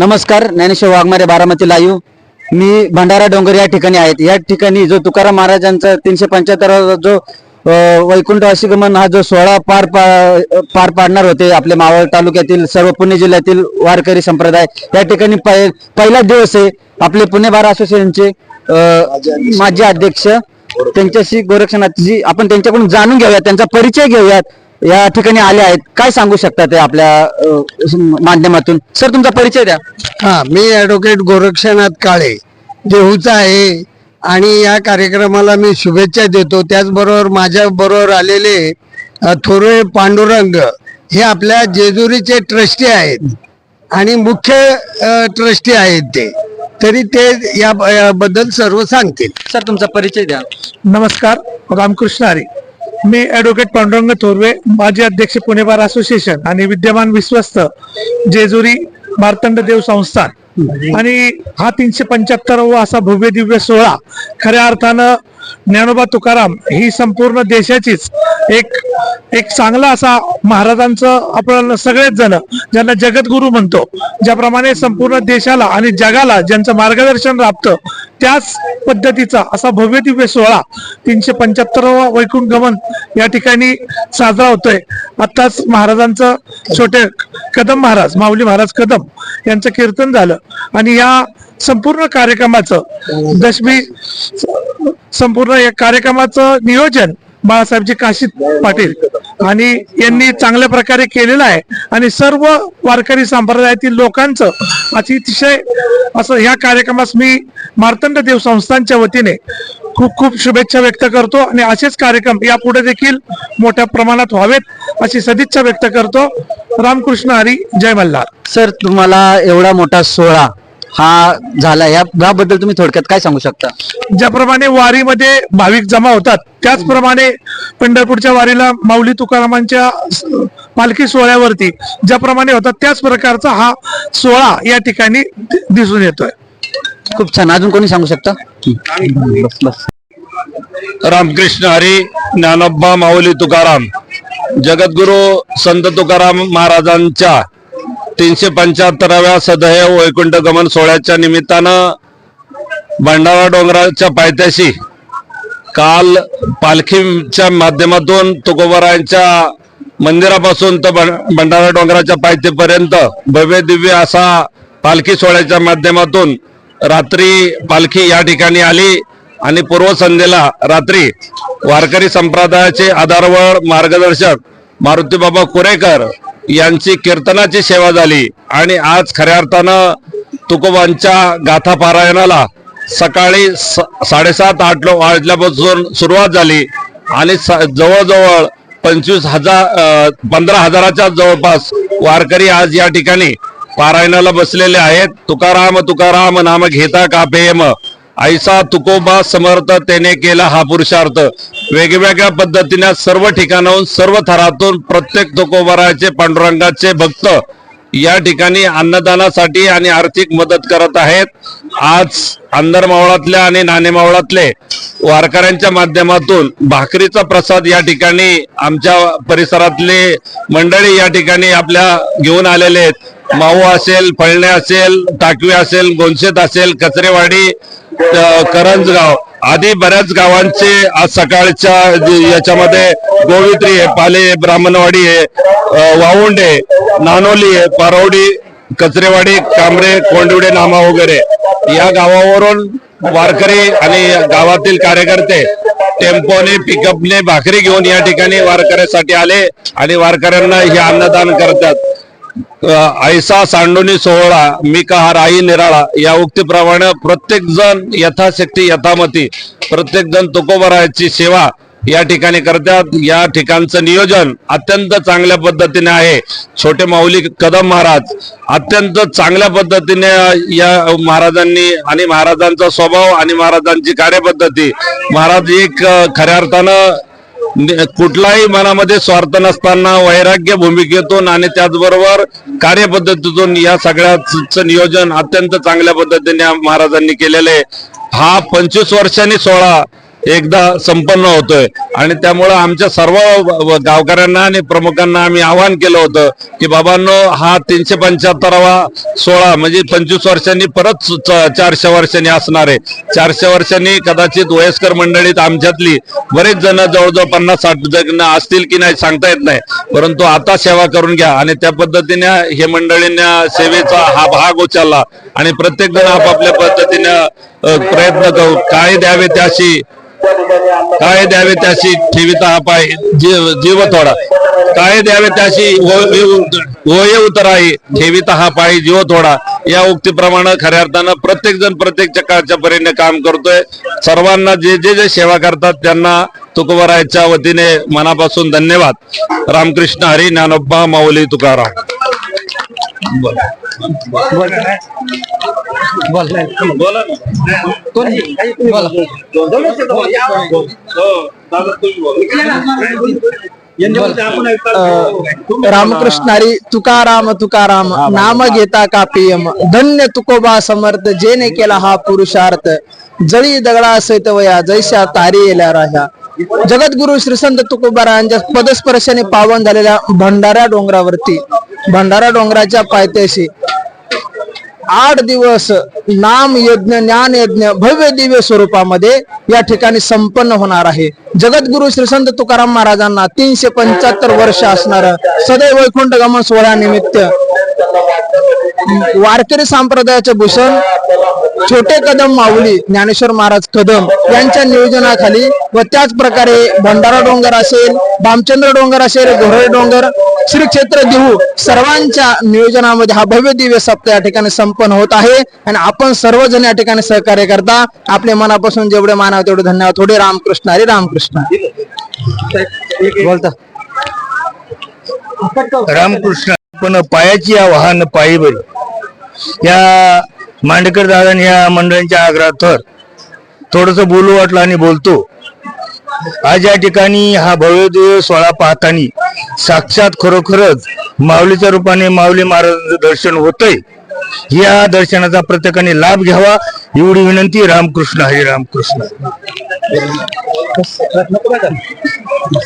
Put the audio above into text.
नमस्कार ज्ञानेश्वर वाघमारे बारामती लाईव्ह. मी भंडारा डोंगर या ठिकाणी आहेत. या ठिकाणी जो तुकाराम महाराजांचा तीनशे पंच्याहत्तर जो वैकुंठ अशिगमन हा जो सोहळा पार पा- पार पाडणार होते आपले मावळ तालुक्यातील सर्व पुणे जिल्ह्यातील वारकरी संप्रदाय. या ठिकाणी पहि- पहिला दिवस आहे. आपले पुणे बार असोसिएशनचे माजी अध्यक्ष त्यांच्याशी गोरक्षनाथजी आपण त्यांच्याकडून जाणून घेऊयात त्यांचा परिचय घेऊयात. या ठिकाणी आले आहेत. काय सांगू शकता ते आपल्या अ, माध्यमातून? सर तुमचा परिचय द्या. हा मी ऍडव्होकेट गोरक्षनाथ काळे देहूचा आहे. आणि या कार्यक्रमाला मी शुभेच्छा देतो. त्याचबरोबर माझ्या बरोबर आलेले अ, थोरवे पांडुरंग हे आपल्या जेजुरीचे ट्रस्टी आहेत. आणि मुख्य ट्रस्टी आहेत ते. तरी ते या बद्दल सर्व सांगतील. सर तुमचा परिचय द्या. नमस्कार. रामकृष्ण हरी. मी ॲडव्होकेट पांडुरंग थोरवे माजी अध्यक्ष पुणे बार असोसिएशन आणि विद्यमान विश्वस्त जेजुरी मार्तंड देव संस्थान. आणि हा तीनशे पंच्याहत्तरावा असा भव्य दिव्य सोहळा खऱ्या अर्थानं ज्ञानोबा तुकाराम ही संपूर्ण देशाचीच एक एक चांगला असा महाराजांचं आपण सगळेच जण ज्यांना जगद्गुरू म्हणतो ज्याप्रमाणे संपूर्ण देशाला आणि जगाला ज्यांचं मार्गदर्शन राबतं त्याच पद्धतीचा असा भव्य दिव्य सोहळा तीनशे पंच्याहत्तर वैकुंठ गमन या ठिकाणी साजरा होतोय. आत्ताच महाराजांचं छोटे कदम महाराज माऊली महाराज कदम यांचं कीर्तन झालं. आणि या संपूर्ण कार्यक्रमाचं दशमी संपूर्ण या कार्यक्रमाचं नियोजन बाळासाहेबजी काशीद पाटील. आणि यांनी चांगल्या प्रकारे केलेलं आहे. आणि सर्व वारकरी संप्रदायातील लोकांचं अतिशय असं ह्या कार्यक्रमास मी मार्तंड देव संस्थांच्या वतीने खूप खूप शुभेच्छा व्यक्त करतो. आणि असेच कार्यक्रम यापुढे देखील मोठ्या प्रमाणात व्हावेत अशी सदिच्छा व्यक्त करतो. रामकृष्ण हरी जय मल्हार. सर तुम्हाला एवढा मोठा सोहळा हा झाला. या याबद्दल तुम्ही थोडक्यात काय सांगू शकता? ज्याप्रमाणे वारीमध्ये भाविक जमा होतात त्याचप्रमाणे पंढरपूरच्या वारीला माऊली तुकारामांच्या पालखी सोहळ्यावरती ज्याप्रमाणे होतात त्याच प्रकारचा हा सोहळा या ठिकाणी दि- दिसून येतोय. खूप छान. अजून कोणी सांगू शकता? बस बस रामकृष्ण हरी ज्ञानोबा माऊली तुकाराम जगद्गुरु संत तुकाराम महाराजांच्या तीनशे पंच्याहत्तराव्या सदैव वैकुंठ गमन सोहळ्याच्या निमित्तानं भंडारा डोंगराच्या पायथ्याशी काल पालखीच्या माध्यमातून तुकोबरायांच्या मंदिरापासून तर भंडारा डोंगराच्या पायथ्यापर्यंत भव्य दिव्य असा पालखी सोहळ्याच्या माध्यमातून रात्री पालखी या ठिकाणी आली आणि पूर्वसंध्येला रात्री वारकरी संप्रदायाचे आधारवळ मार्गदर्शक मारुतीबाबा कुरेकर यांची कीर्तनाची सेवा झाली आणि आज खऱ्या अर्थानं तुकोबांच्या गाथा पारायणाला सकाळी स- साडेसात आठ लो- वाजल्यापासून सुरुवात झाली आणि स- जवळजवळ पंचवीस हजार पंधरा हजाराच्या जवळपास वारकरी आज या ठिकाणी पारायणाला बसलेले आहेत. तुकाराम तुकाराम नाम घेता कापेम ऐसा तुकोबा समर्थ त्याने केला हा पुरुषार्थ. वेगवेगळ्या पद्धतीने सर्व ठिकाणाहून सर्व थरातून प्रत्येक तुकोबाराचे पांडुरंगाचे भक्त या ठिकाणी अन्नदानासाठी आणि आर्थिक मदत करत आहेत. आज अंदरमावळातल्या आणि नाणे मावळातले वारकऱ्यांच्या माध्यमातून भाकरीचा प्रसाद या ठिकाणी आमच्या परिसरातले मंडळी या ठिकाणी आपल्या घेऊन आलेले आहेत. माऊ असेल फळणे असेल टाकवी असेल गोनशेत असेल कचरेवाडी करंजगाव आधी बऱ्याच गावांचे आज सकाळच्या याच्यामध्ये गोवित्री आहे पाले आहे, ब्राह्मणवाडी आहे वाहुंडे नानोली आहे पारवडी कचरेवाडी कांबरे कोंडिवडे नामा वगैरे. या गावावरून वारकरी आणि गावातील कार्यकर्ते टेम्पोने पिकअपने भाकरी घेऊन या ठिकाणी वारकऱ्यासाठी आले आणि वारकऱ्यांना हे अन्नदान करतात. ऐसा सांडोनी सोहळा मी कहा राई निराळा या उक्तीप्रमाणे प्रत्येक जण यथाशक्ती यथामती प्रत्येक जण तुकोबरायाची सेवा या ठिकाणी करतात. या ठिकाणचं नियोजन अत्यंत चांगल्या पद्धतीने आहे. छोटे माऊली कदम महाराज अत्यंत चांगल्या पद्धतीने या महाराजांनी आणि महाराजांचा स्वभाव आणि महाराजांची कार्यपद्धती. महाराज एक खऱ्या अर्थानं कुठलाही मनामध्ये स्वार्थ नसताना वैराग्य भूमिकेतून आणि त्याचबरोबर कार्यपद्धतीतून या सगळ्याचं नियोजन अत्यंत चांगल्या पद्धतीने महाराजांनी केलेलं आहे. हा पंचवीस वर्षांनी सोहळा एकदा संपन्न होतोय. आणि त्यामुळं आमच्या सर्व गावकऱ्यांना आणि प्रमुखांना आम्ही आवाहन केलं होतं की बाबांनो हा तीनशे पंच्याहत्तरावा सोळा म्हणजे पंचवीस वर्षांनी परत चारशे वर्षांनी असणार आहे. चारशे वर्षांनी कदाचित वयस्कर मंडळीत आमच्यातली बरेच जण जवळजवळ पन्नास साठ जण असतील की नाही सांगता येत नाही. परंतु आता सेवा करून घ्या आणि त्या पद्धतीने हे मंडळींना सेवेचा हा भाग उचलला आणि प्रत्येक जण आपापल्या पद्धतीने प्रयत्न करू. काय द्यावे त्याशी काय द्यावे त्याशी ठेविता हा पाय जीव जीव थोडा काय द्यावे त्याशी ओये उतराई ठेविता हा पाय जीव थोडा या उक्तीप्रमाणे खऱ्या अर्थानं प्रत्येक जण प्रत्येक चक्राच्या परीने काम करतोय. सर्वांना जे जे जे सेवा करतात त्यांना तुकोबरायच्या वतीने मनापासून धन्यवाद. रामकृष्ण हरी ज्ञानोबा माऊली तुकाराम. रामकृष्णारी तुकाराम तुकाराम नाम घेता का पियम? धन्य तुकोबा समर्थ जेने केला हा पुरुषार्थ. जळी दगडा सैत वया जैशा तारी येल्या राह्या. जगद्गुरु श्री संत तुकोबारायांच्या पदस्पर्शाने पावन झालेल्या भंडारा डोंगरावरती भंडारा डोंगराच्या पायथ्याशी आठ दिवस नाम यज्ञ ज्ञान यज्ञ भव्य दिव्य स्वरूपामध्ये या ठिकाणी संपन्न होणार आहे. जगद्गुरु श्री संत तुकाराम महाराजांना तीनशे पंच्याहत्तर वर्ष असणार सदैव वैकुंठ गमन सोहळ्यानिमित्त वारकरी संप्रदायाचे भूषण छोटे कदम माऊली ज्ञानेश्वर महाराज कदम यांच्या नियोजनाखाली व त्याच प्रकारे भंडारा डोंगर असेल भामचंद्र डोंगर असेल घोरळे डोंगर श्री क्षेत्र देहू सर्वांच्या नियोजनामध्ये हा भव्य दिव्य सप्ताह या ठिकाणी संपन्न होत आहे. आणि आपण सर्वजण या ठिकाणी सहकार्य करता. आपल्या मनापासून जेवढे मानावं तेवढे धन्यवाद. थोडे रामकृष्ण हरे रामकृष्ण. बोलता. रामकृष्ण. पण पायाची या वाहन पायी बरी. या मांडेकर दादांनी या मंडळांच्या आग्रहावर थोडस बोलू वाटलं आणि बोलतो. आज या ठिकाणी हा भव्यदेव सोहळा पाहतानी साक्षात खरोखरच माऊलीच्या रूपाने माऊली महाराजांचं दर्शन होतंय. या दर्शनाचा प्रत्येकाने लाभ घ्यावा एवढी विनंती. रामकृष्ण हरे रामकृष्ण